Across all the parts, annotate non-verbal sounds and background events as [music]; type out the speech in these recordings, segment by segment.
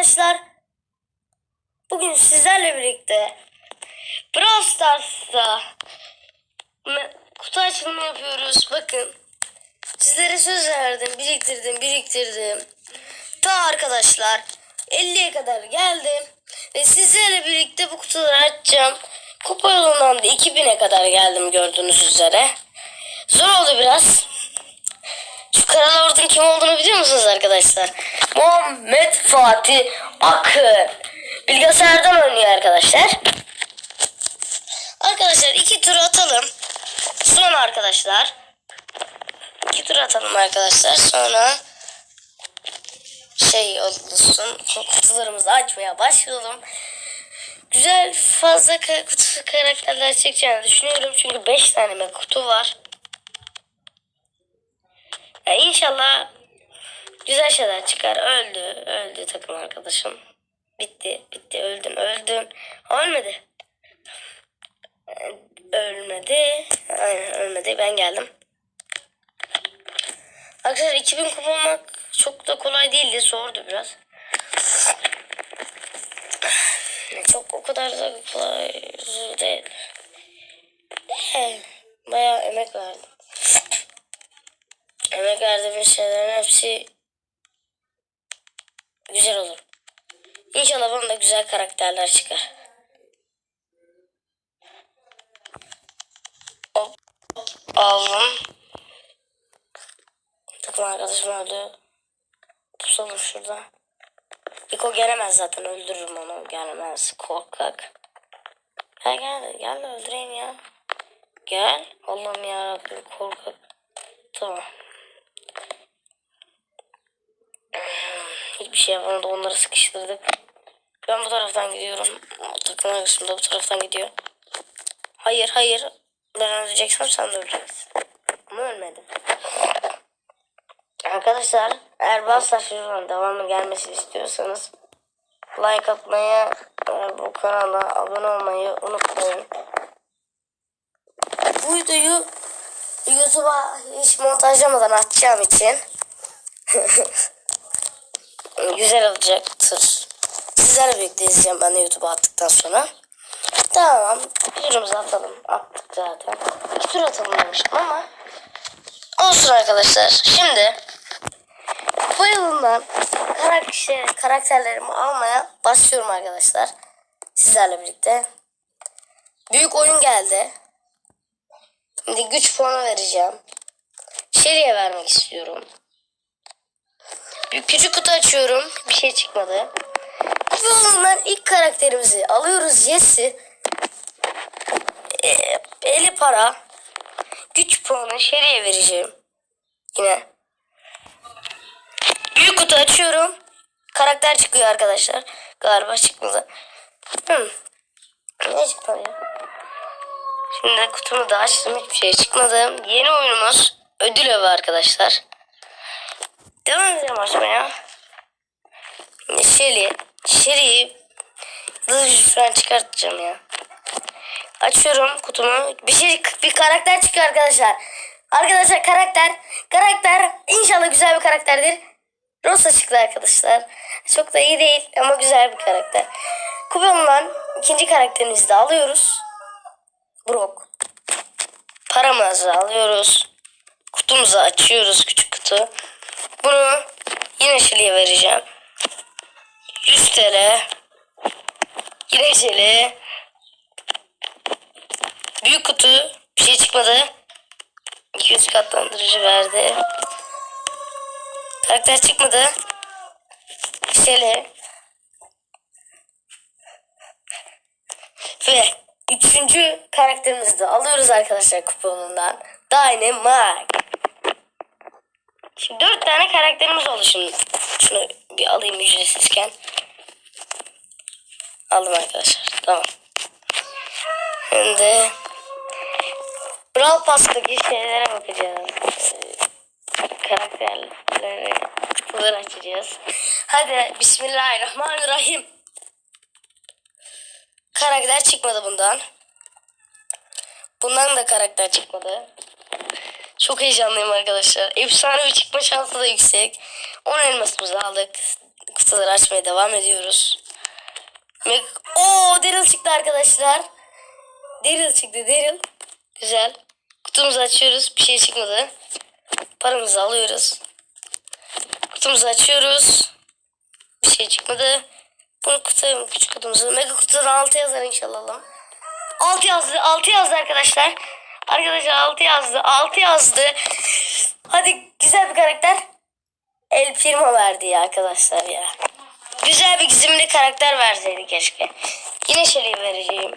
arkadaşlar. Bugün sizlerle birlikte Brawl Stars'ta kutu açılımı yapıyoruz. Bakın. Sizlere söz verdim. Biriktirdim, biriktirdim. Ta arkadaşlar 50'ye kadar geldim. Ve sizlerle birlikte bu kutuları açacağım. Kupa yolundan da 2000'e kadar geldim gördüğünüz üzere. Zor oldu biraz. Şu Kara Lord'un kim olduğunu biliyor musunuz arkadaşlar? Muhammed Fatih Akın. Bilgisayardan oynuyor arkadaşlar. Arkadaşlar iki tur atalım. Sonra arkadaşlar. iki tur atalım arkadaşlar. Sonra şey olsun. Kutularımızı açmaya başlayalım. Güzel fazla kutu karakterler çekeceğini düşünüyorum. Çünkü 5 tane kutu var. Ya inşallah güzel şeyler çıkar. Öldü. Öldü takım arkadaşım. Bitti. Bitti. Öldün. Öldün. Ölmedi. Ee, Ölmedi. Aynen ölmedi. Ben geldim. Arkadaşlar 2000 kupa olmak çok da kolay değildi. Zordu biraz. Çok o kadar da kolay değil. De, bayağı emek verdim. Emek verdiğim şeylerin hepsi güzel olur. İnşallah bana güzel karakterler çıkar. Hop, aldım. Takım arkadaşım öldü. Pusalım şurada. Niko gelemez zaten öldürürüm onu. Gelemez korkak. Gel gel gel öldüreyim ya. Gel. Allah'ım yarabbim korkak. Tamam. Hiçbir şey yapamadı. Onları sıkıştırdık. Ben bu taraftan gidiyorum. Takım arkadaşım da bu taraftan gidiyor. Hayır hayır. Ben öleceksem sen de öleceksin. Ama ölmedim. Arkadaşlar eğer Bastar Şuradan devamlı gelmesini istiyorsanız like atmayı bu kanala abone olmayı unutmayın. Bu videoyu YouTube'a hiç montajlamadan atacağım için [laughs] güzel olacaktır. Sizlerle birlikte izleyeceğim ben de YouTube'a attıktan sonra. Tamam. Videomuzu atalım. Attık zaten. İki tur atalım demiştim ama olsun arkadaşlar. Şimdi bu yılından karakter, karakterlerimi almaya başlıyorum arkadaşlar. Sizlerle birlikte. Büyük oyun geldi. Şimdi güç puanı vereceğim. Şeriye vermek istiyorum. Küçük kutu açıyorum. Bir şey çıkmadı. Bu yolundan ilk karakterimizi alıyoruz. Yes'i. Ee, 50 para. Güç puanı Şeriye vereceğim. Yine. Büyük kutu açıyorum. Karakter çıkıyor arkadaşlar. Galiba çıkmadı. Hmm. Ne çıkmadı ya? Şimdi kutumu da açtım. Hiçbir şey çıkmadı. Yeni oyunumuz ödül evi arkadaşlar. Devam edelim açmaya. Şeri. Şeri'yi Yıldız falan çıkartacağım ya. Açıyorum kutumu. Bir şey bir karakter çıkıyor arkadaşlar. Arkadaşlar karakter. Karakter inşallah güzel bir karakterdir. Rosa çıktı arkadaşlar. Çok da iyi değil ama güzel bir karakter. Kupamdan ikinci karakterimizi de alıyoruz. Brock. Paramızı alıyoruz. Kutumuzu açıyoruz küçük kutu. Bunu yine Şili'ye vereceğim. 100 TL. Yine Şili. Büyük kutu. Bir şey çıkmadı. 200 katlandırıcı verdi. Karakter çıkmadı. Şöyle. Ve üçüncü karakterimizi de alıyoruz arkadaşlar kuponundan. Dynamite. Şimdi dört tane karakterimiz oldu şimdi. Şunu bir alayım ücretsizken. Aldım arkadaşlar. Tamam. Şimdi Brawl Pass'taki şeylere bakacağız. Ee, Karakterleri kutuları açacağız. Hadi Bismillahirrahmanirrahim. Karakter çıkmadı bundan. Bundan da karakter çıkmadı. Çok heyecanlıyım arkadaşlar. Efsane bir çıkma şansı da yüksek. 10 elmasımızı aldık. kutuları açmaya devam ediyoruz. Meg Oo Daryl çıktı arkadaşlar. Daryl çıktı Daryl. Güzel. Kutumuzu açıyoruz. Bir şey çıkmadı. Paramızı alıyoruz. Kutumuzu açıyoruz. Bir şey çıkmadı. Bunu kutu küçük kutumuzu. Mega kutudan 6 yazar inşallah Allah'ım. 6 yazdı. 6 yazdı arkadaşlar. Arkadaşlar 6 yazdı. 6 yazdı. Hadi güzel bir karakter. El firma verdi ya arkadaşlar ya. Güzel bir gizemli karakter verseydi keşke. Yine Shelly'i vereceğim.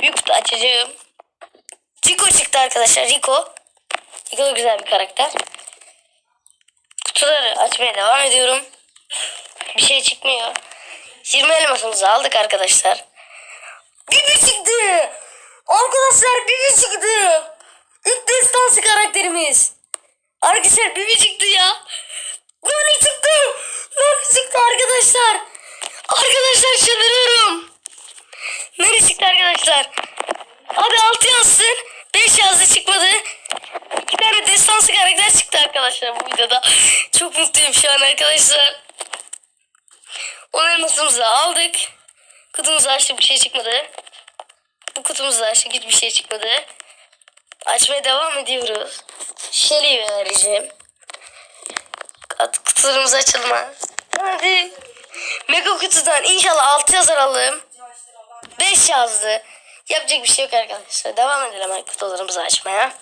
Büyük kutu açacağım. Rico çıktı arkadaşlar. Rico. Rico güzel bir karakter. Kutuları açmaya devam ediyorum. Bir şey çıkmıyor. 20 elmasımızı aldık arkadaşlar. Bibi çıktı. Arkadaşlar Bibi çıktı. İlk destansı karakterimiz. Arkadaşlar Bibi çıktı ya. Nani çıktı. Nani çıktı arkadaşlar. Arkadaşlar çıldırıyorum. Nani çıktı arkadaşlar. Abi 6 yazsın. 5 yazdı çıkmadı. İki tane destansı karakter çıktı arkadaşlar bu videoda. Çok mutluyum şu an arkadaşlar. 10 elmasımızı aldık. Kutumuzu açtık bir şey çıkmadı. Bu kutumuzu açtık hiçbir şey çıkmadı. Açmaya devam ediyoruz. Shelly'i vereceğim. At- Kutularımız açılma. Hadi. Mega kutudan inşallah 6 yazar alalım. 5 yazdı. Yapacak bir şey yok arkadaşlar. Devam edelim hemen kutularımızı açmaya.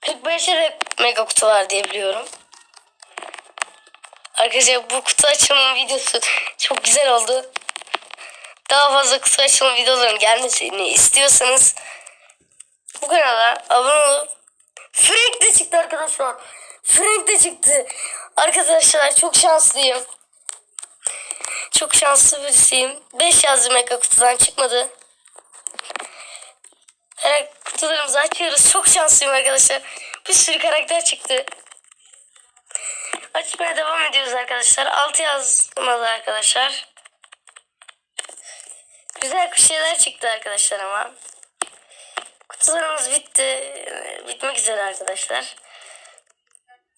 45 hep mega kutu var diye biliyorum. Arkadaşlar bu kutu açılma videosu çok güzel oldu. Daha fazla kutu açılma videoların gelmesini istiyorsanız bu kanala abone olup Frank de çıktı arkadaşlar. Frank de çıktı. Arkadaşlar çok şanslıyım. Çok şanslı birisiyim. 5 yazdı mega kutudan çıkmadı. Her kutularımızı açıyoruz. Çok şanslıyım arkadaşlar. Bir sürü karakter çıktı. Açmaya devam ediyoruz arkadaşlar. 6 yazmadı arkadaşlar. Güzel bir şeyler çıktı arkadaşlar ama. Kutularımız bitti. Bitmek üzere arkadaşlar.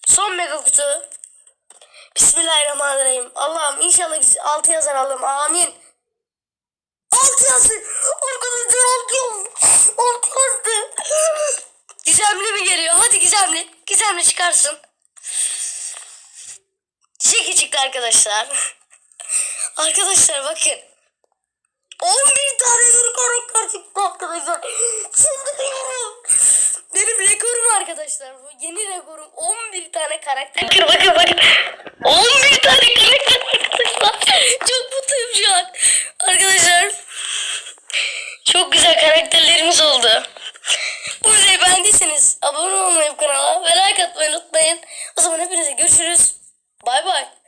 Son mega kutu. Bismillahirrahmanirrahim. Allah'ım inşallah 6 yazar Allah'ım. Amin. 6 yazdı. Arkadaşlar 6 yazdı. 6 yazdı. Gizemli mi geliyor? Hadi gizemli. Gizemli çıkarsın. Şeki çıktı arkadaşlar. Arkadaşlar bakın. 11 tane karakter çıktı arkadaşlar. Çıldırıyorum. Benim rekorum arkadaşlar bu. Yeni rekorum 11 tane karakter. Bakın bakın bakın. 11 tane karakter arkadaşlar. Çok mutluyum şu an. Arkadaşlar. Çok güzel karakterlerimiz oldu. Bu videoyu beğendiyseniz abone olmayı kanala ve like atmayı unutmayın. O zaman hepinize görüşürüz. Bay bay.